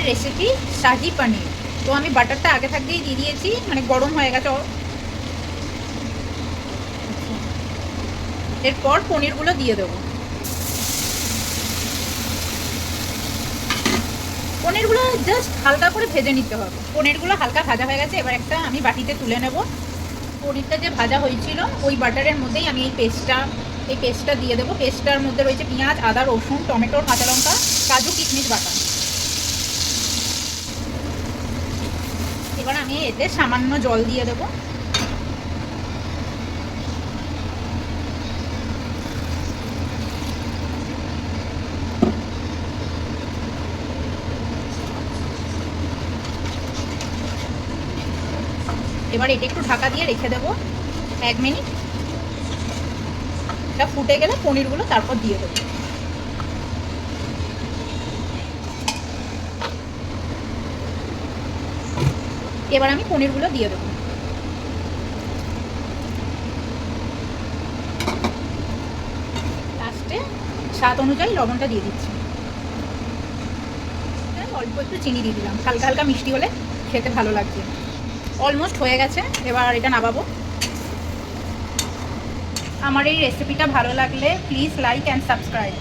আজকের রেসিপি শাহি পনির। তো আমি বাটারটা আগে থাকতেই দিয়ে দিয়েছি মানে গরম হয়ে গেছে। এরপর পনিরগুলো দিয়ে দেবো। পনিরগুলো জাস্ট হালকা করে ভেজে নিতে হবে। পনিরগুলো হালকা ভাজা হয়ে গেছে, এবার একটা আমি বাটিতে তুলে নেব। পনিরটা যে ভাজা হয়েছিল, ওই বাটারের মধ্যেই আমি এই পেস্টটা এই পেস্টটা দিয়ে দেবো। পেস্টটার মধ্যে রয়েছে পেঁয়াজ, আদা, রসুন টমেটো কাঁচা লঙ্কা, কাজু, কিশমিশ বাটা। এবার আমি এতে সামান্য জল দিয়ে দেবো। এবার এটা একটু ঢাকা দিয়ে রেখে দেবো, এক মিনিট। এটা ফুটে গেলে পনিরগুলো তারপর দিয়ে দেবো। এবার আমি পনিরগুলো দিয়ে দেবো। লাস্টে স্বাদ অনুযায়ী লবণটা দিয়ে দিচ্ছি। অল্প একটু চিনি দিয়ে দিলাম। হালকা হালকা মিষ্টি হলে খেতে ভালো লাগছে। অলমোস্ট হয়ে গেছে, এবার এটা নামাবো। আমার এই রেসিপিটা ভালো লাগলে প্লিজ লাইক অ্যান্ড সাবস্ক্রাইব